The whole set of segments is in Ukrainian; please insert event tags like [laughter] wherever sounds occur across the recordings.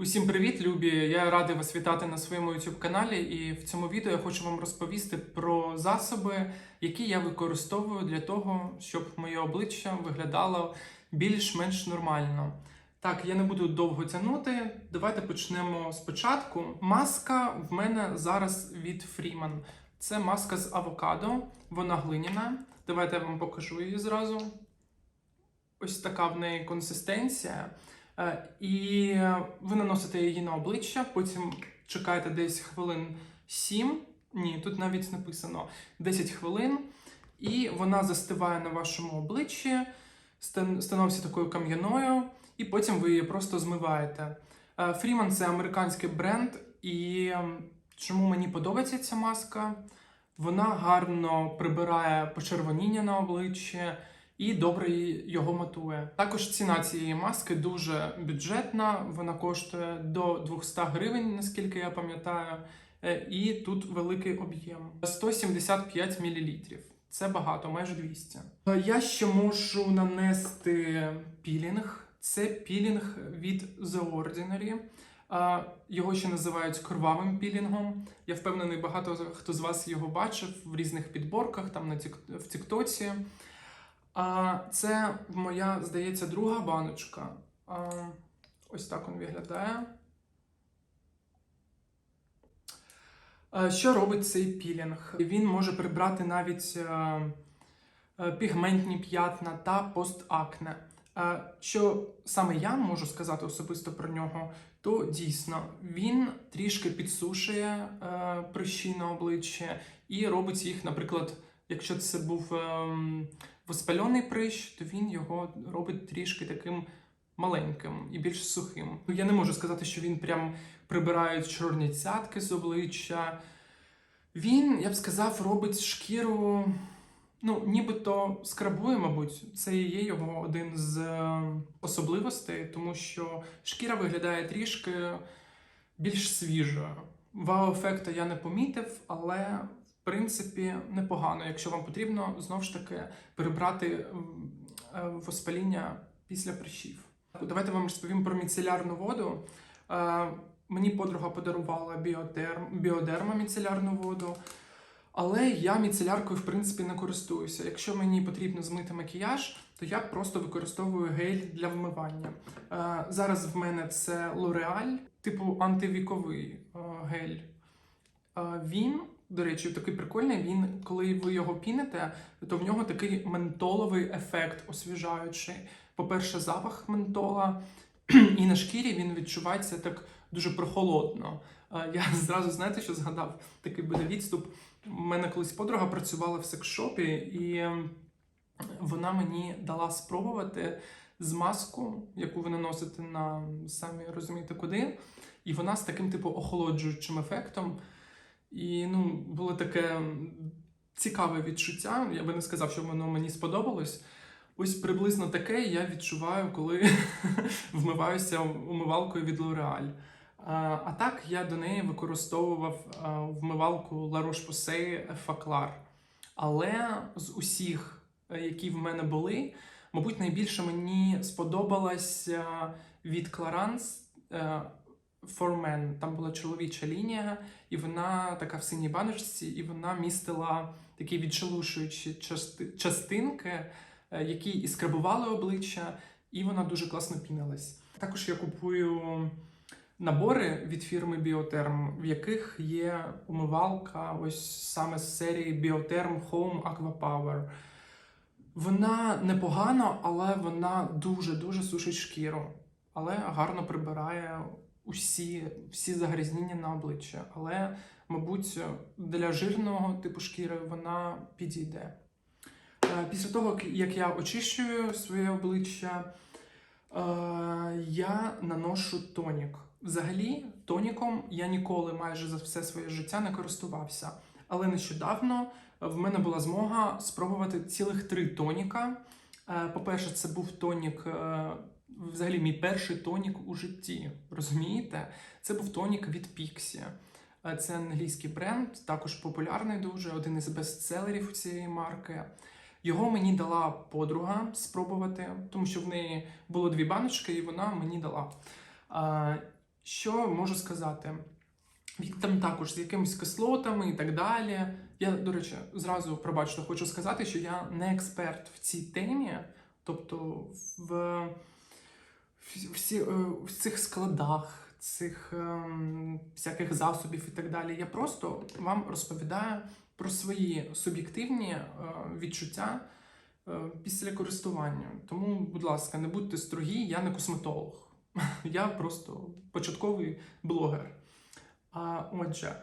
Усім привіт, любі! Я радий вас вітати на своєму youtube каналі. І в цьому відео я хочу вам розповісти про засоби, які я використовую для того, щоб моє обличчя виглядало більш-менш нормально. Так, я не буду довго тягнути. Давайте почнемо спочатку. Маска в мене зараз від Freeman. Це маска з авокадо, вона глиняна. Давайте я вам покажу її зразу. Ось така в неї консистенція. Е, І ви наносите її на обличчя, потім чекаєте десь хвилин 7. Ні, тут навіть написано 10 хвилин, і вона застиває на вашому обличчі, становиться такою кам'яною, і потім ви її просто змиваєте. Е, Freeman це американський бренд, і ем, чому мені подобається ця маска? Вона гарно прибирає почервоніння на обличчі і добре його матує. Також ціна цієї маски дуже бюджетна, вона коштує до 200 гривень, наскільки я пам'ятаю, Е, і тут великий об'єм 175 мл. Це багато, майже 200. Е, Я ще можу нанести пілінг. Це пілінг від The Ordinary. Його ще називають кровавим пілінгом. Я впевнений, багато хто з вас його бачив в різних підборках, там на в Тіктоці. А це моя, здається, друга баночка. А, ось так він виглядає. А, Що робить цей пілінг? Він може прибрати навіть е, е, пігментні п'ятна та постакне. Е, Що саме я можу сказати особисто про нього, то дійсно він трішки підсушує е, прищі на обличчі і робить їх, наприклад, якщо це був ем, воспальоний прищ, то він його робить трішки таким маленьким і більш сухим. Ну, Я не можу сказати, що він прям прибирає чорні цятки з обличчя. Він, я б сказав, робить шкіру, ну, нібито скрабує, мабуть. Це і є його один з е, особливостей, тому що шкіра виглядає трішки більш свіжою. Вау-ефекту я не помітив, але принципі непогано, якщо вам потрібно знову ж таки перебрати е, воспаління після прищів. Давайте вам розповім про міцелярну воду. Е, Мені подруга подарувала біодерм, біодерма міцелярну воду. Але я міцеляркою, в принципі, не користуюся. Якщо мені потрібно змити макіяж, то я просто використовую гель для вмивання. Е, зараз в мене це L'Oreal, типу антивіковий гель. Він, до речі, такий прикольний. Він, коли ви його піните, то в нього такий ментоловий ефект освіжаючий. По-перше, запах ментола, і на шкірі він відчувається так дуже прохолодно. Е, Я [laughs] зразу знаєте, що згадав такий буде відступ. У мене колись подруга працювала в секс-шопі, і ем, вона мені дала спробувати змазку, яку ви наносите на самі розумієте куди. І вона з таким типу охолоджуючим ефектом. І ну, було таке цікаве відчуття. Я би не сказав, що воно мені сподобалось. Ось приблизно таке я відчуваю, коли [laughs] вмиваюся умивалкою від L'Oreal. А так я до неї використовував вмивалку La Roche-Posay Faclar. Але з усіх, е, які в мене були, мабуть, найбільше мені сподобалась а, від Clarins е, For Men. Там була чоловіча лінія, і вона така в синій баночці, і вона містила такі відшелушуючі части- частинки, е, які і скрабували обличчя, і вона дуже класно пінилась. Також я купую набори від фірми Biotherm, в яких є умивалка, ось саме з серії Biotherm Home Aqua Power. Вона непогана, але вона дуже-дуже сушить шкіру, але гарно прибирає усі, всі загрязнення на обличчя. Але, мабуть, для жирного типу шкіри вона підійде. Е, Після того, як я очищую своє обличчя, е, я наношу тонік. Взагалі, тоніком я ніколи майже за все своє життя не користувався. Але нещодавно в мене була змога спробувати цілих три тоніка. Е, По-перше, це був тонік, е, взагалі мій перший тонік у житті. Розумієте? Це був тонік від Pixie. Е, Це англійський бренд, також популярний дуже, один із бестселерів цієї марки. Його мені дала подруга спробувати, тому що в неї було дві баночки, і вона мені дала. А, Що можу сказати? Він там також з якимись кислотами і так далі. Я, до речі, зразу пробачте, хочу сказати, що я не експерт в цій темі, тобто в, всі, е, в цих складах, цих ем, всяких засобів і так далі. Я просто вам розповідаю про свої суб'єктивні е, відчуття е, після користування. Тому, будь ласка, не будьте строгі, я не косметолог. [laughs] Я просто початковий блогер. А, отже,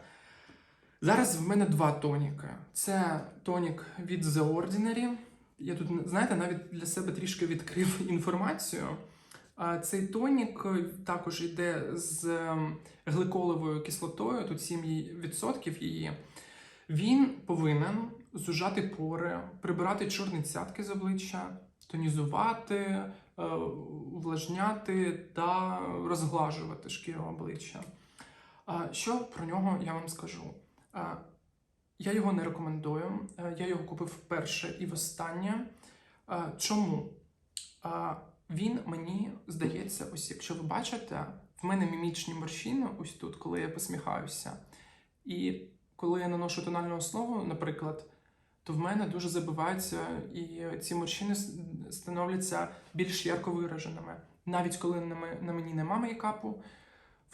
зараз в мене два тоніки. Це тонік від The Ordinary. Я тут, знаєте, навіть для себе трішки відкрив [laughs] інформацію. Цей тонік е, також йде з ем, гликоловою кислотою, тут 7% її. Він повинен зужати пори, прибирати чорні цятки з обличчя, тонізувати, е, увлажняти та розглажувати шкіру обличчя. Що про нього я вам скажу? Я його не рекомендую. Е, Я його купив вперше і востаннє. Чому? Він мені здається, ось якщо ви бачите, в мене мімічні морщини ось тут, коли я посміхаюся. І коли я наношу тональну основу, наприклад, то в мене дуже забиваються і ці морщини становляться більш ярко вираженими. Навіть коли на мені нема мейкапу,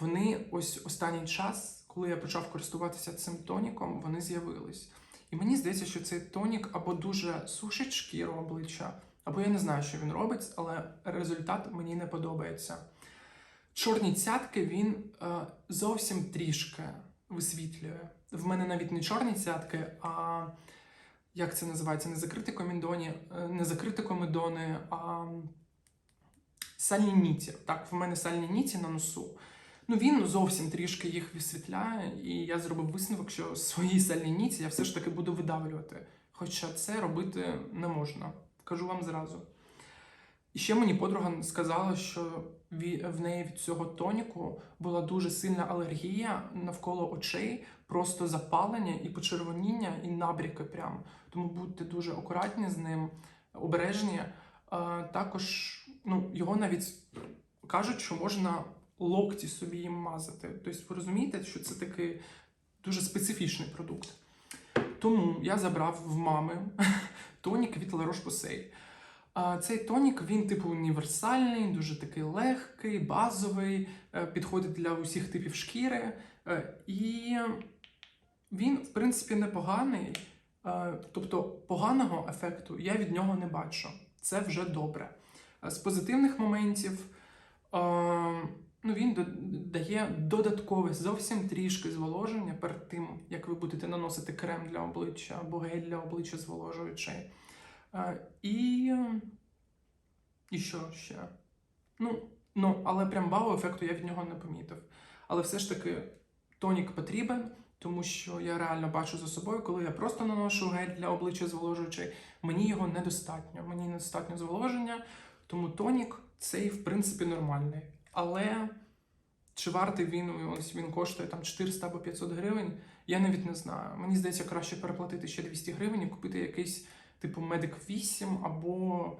вони ось останній час, коли я почав користуватися цим тоніком, вони з'явились. І мені здається, що цей тонік або дуже сушить шкіру обличчя, або я не знаю, що він робить, але результат мені не подобається. Чорні цятки він е, зовсім трішки висвітлює. В мене навіть не чорні цятки, а як це називається? Не закриті комідоні, е, не закриті комедони, а сальні ніті. Так, в мене сальні ніті на носу. Ну, він зовсім трішки їх висвітляє, і я зробив висновок, що свої сальні ніті я все ж таки буду видавлювати. Хоча це робити не можна. Кажу вам зразу. І ще мені подруга сказала, що в неї від цього тоніку була дуже сильна алергія навколо очей, просто запалення і почервоніння, і набряки прям. Тому будьте дуже акуратні з ним, обережні. Також ну, його навіть кажуть, що можна локті собі їм мазати. Тобто ви розумієте, що це такий дуже специфічний продукт. Тому я забрав в мами тонік від La Roche-Posay. Цей тонік він типу універсальний, дуже такий легкий, базовий, е, підходить для усіх типів шкіри. Е, І він, в принципі, непоганий. Е, Тобто поганого ефекту я від нього не бачу. Це вже добре. З позитивних моментів ну, він дає додаткове зовсім трішки зволоження перед тим, як ви будете наносити крем для обличчя або гель для обличчя зволожуючий. Е, І. І що ще? Ну, ну, але прям вау ефекту я від нього не помітив. Але все ж таки тонік потрібен, тому що я реально бачу за собою, коли я просто наношу гель для обличчя зволожуючий, мені його недостатньо. Мені недостатньо зволоження, тому тонік цей, в принципі, нормальний. Але чи вартий він, ось він коштує там 400 або 500 гривень, я навіть не знаю. Мені здається, краще переплатити ще 200 гривень і купити якийсь типу Medic 8 або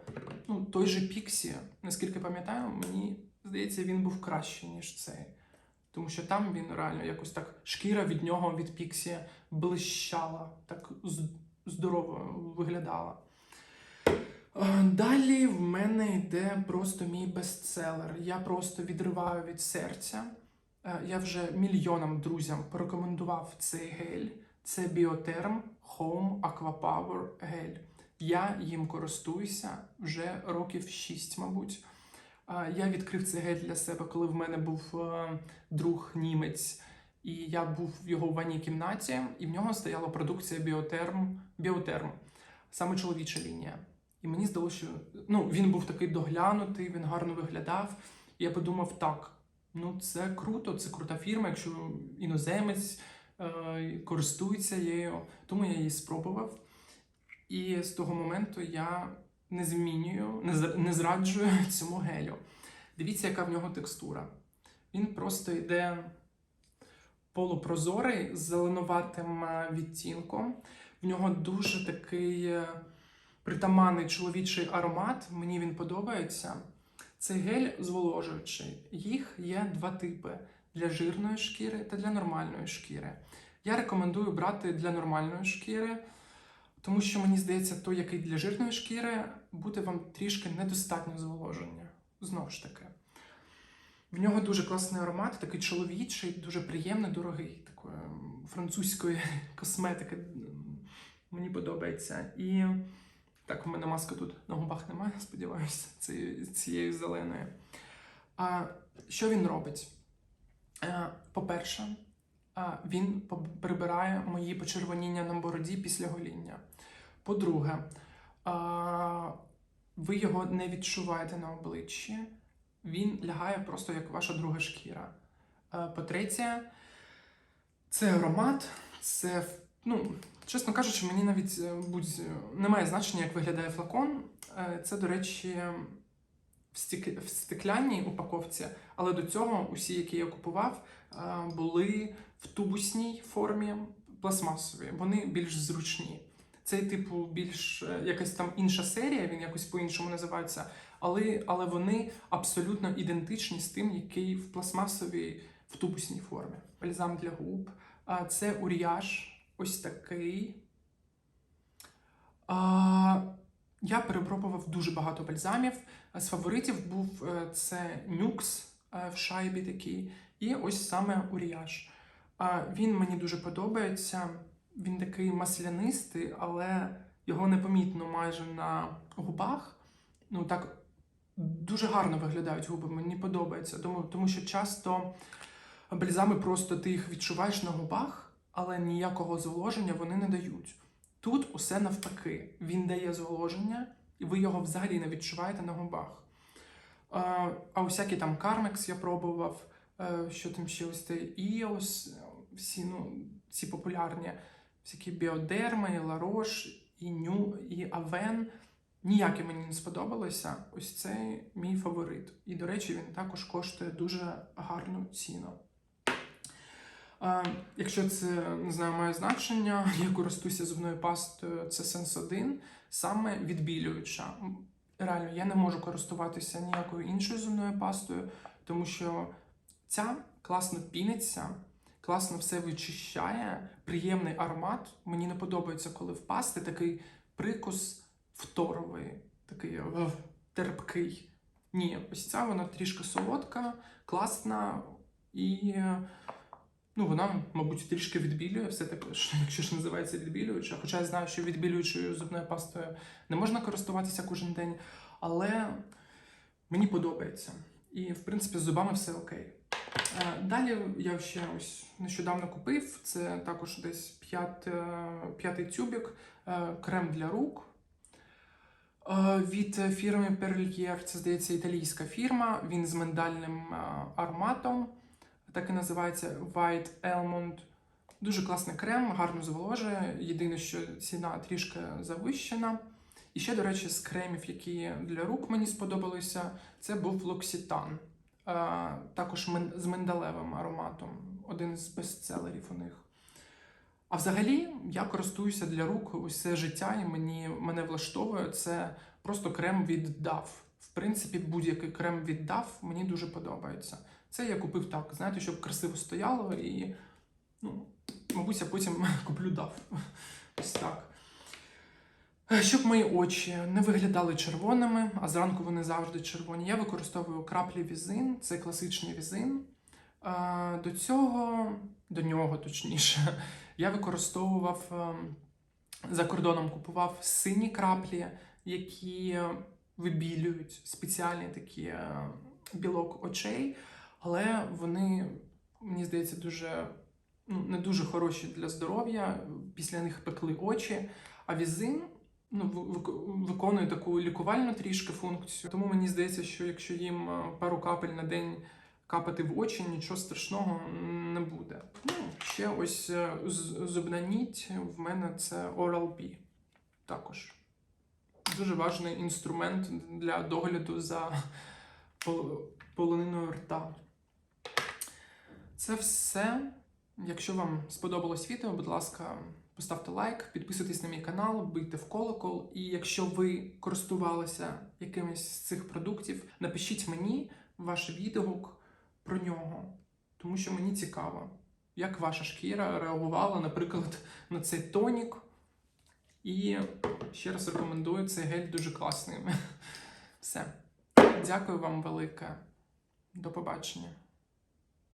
ну, той же Pixie. Наскільки пам'ятаю, мені здається, він був кращий, ніж цей. Тому що там він реально якось так шкіра від нього від Pixie блищала, так здорово виглядала. Е, Далі в мене йде просто мій бестселер. Я просто відриваю від серця. Е, Я вже мільйонам друзям порекомендував цей гель. Це Biotherm Home Aquapower гель. Я їм користуюся вже років 6, мабуть. Е, Я відкрив цей гель для себе, коли в мене був друг німець, і я був в його ванній кімнаті, і в нього стояла продукція Biotherm, Biotherm саме чоловіча лінія. І мені здалося, що ну, він був такий доглянутий, він гарно виглядав. І я подумав, так, ну це круто, це крута фірма, якщо іноземець е, користується нею. Тому я її спробував. І з того моменту я не змінюю, не, не зраджую [laughs] цьому гелю. Дивіться, яка в нього текстура. Він просто йде полупрозорий з зеленуватим е, відтінком. В нього дуже такий е, притаманний чоловічий аромат. Мені він подобається. Цей гель зволожуючий. Їх є два типи: для жирної шкіри та для нормальної шкіри. Я рекомендую брати для нормальної шкіри, тому що мені здається, той, який для жирної шкіри, буде вам трішки недостатньо зволоження. Знову ж таки. В нього дуже класний аромат, такий чоловічий, дуже приємний, дорогий, такої французької [laughs] косметики. Мені подобається. І так, у мене маска тут на губах немає, [laughs] сподіваюся, цієї зеленої. А що він робить? Е, По-перше, він прибирає мої почервоніння на бороді після гоління. По-друге, ви його не відчуваєте на обличчі, він лягає просто як ваша друга шкіра. Е, По-третє, це аромат, це, ну, чесно кажучи, мені навіть е, будь, немає значення, як виглядає флакон. Е, Це, до речі, в, стік... в стеклянній упаковці, але до цього усі, які я купував, е, були в тубусній формі пластмасові. Вони більш зручні. Цей, типу, більш е, якась там інша серія, він якось по-іншому називається, але, але вони абсолютно ідентичні з тим, який в пластмасовій в тубусній формі. Бальзам для губ. Це уріаж, ось такий. А, я перепробував дуже багато бальзамів. З фаворитів був е, це нюкс е, в шайбі такий, і ось саме уріаж. А, Він мені дуже подобається. Він такий маслянистий, але його непомітно майже на губах. Ну так дуже гарно виглядають губи, мені подобається. Тому, тому що часто бальзами просто ти їх відчуваєш на губах, але ніякого зволоження вони не дають. Тут усе навпаки. Він дає зволоження, і ви його взагалі не відчуваєте на губах. А, усякі там Carmex я пробував, е, що там ще ось це Іос, всі, ну, ці популярні, всякі біодерми, Ларош, і Ню, і Авен. Ніякі мені не сподобалося. Ось це мій фаворит. І, до речі, він також коштує дуже гарну ціну. Е, Якщо це не знаю, має значення, [laughs] я користуюся зубною пастою, це Sense1, саме відбілююча. Реально, я не можу користуватися ніякою іншою зубною пастою, тому що ця класно піниться, класно все вичищає, приємний аромат. Мені не подобається, коли в пасти такий прикус второвий, такий е, терпкий. Ні, ось ця вона трішки солодка, класна і. Ну, вона, мабуть, трішки відбілює все таки, [laughs] якщо ж називається відбілююча. Хоча я знаю, що відбілюючою зубною пастою не можна користуватися кожен день, але мені подобається. І, в принципі, з зубами все окей. Е, Далі я ще ось нещодавно купив. Це також десь е, п'ятий тюбік, е, крем для рук. Від фірми Perlier, це здається італійська фірма. Він з миндальним ароматом так і називається White Almond. Дуже класний крем, гарно зволожує. Єдине, що ціна трішки завищена. І ще, до речі, з кремів, які для рук мені сподобалися, це був. Е, Також з миндалевим ароматом. Один з бестселерів у них. А взагалі, я користуюся для рук усе життя, і мені мене влаштовує це просто крем від DAF. В принципі, будь-який крем від DAF мені дуже подобається. Це я купив так, знаєте, щоб красиво стояло і, ну, мабуть, я потім [laughs] куплю дав. Ось так. Е, Щоб мої очі не виглядали червоними, а зранку вони завжди червоні, я використовую краплі візин, це класичний візин. Е, До цього, до нього точніше, я використовував ем, за кордоном купував сині краплі, які вибілюють спеціальні такі е, білок очей але вони, мені здається, дуже ну, не дуже хороші для здоров'я. Після них пекли очі. А візин ну, виконує таку лікувальну трішки функцію. Тому мені здається, що якщо їм е, пару капель на день капати в очі, нічого страшного не буде. Ну, ще ось е, зубна ніть в мене це Oral-B також. Дуже важний інструмент для догляду за пол- полониною рта. Це все. Якщо вам сподобалось відео, будь ласка, поставте лайк, підписуйтесь на мій канал, бийте в колокол. І якщо ви користувалися якимось з цих продуктів, напишіть мені ваш відгук про нього. тому що мені цікаво, як ваша шкіра реагувала, наприклад, на цей тонік. І ще раз рекомендую цей гель дуже класний. [laughs] Все. Дякую вам велике. До побачення.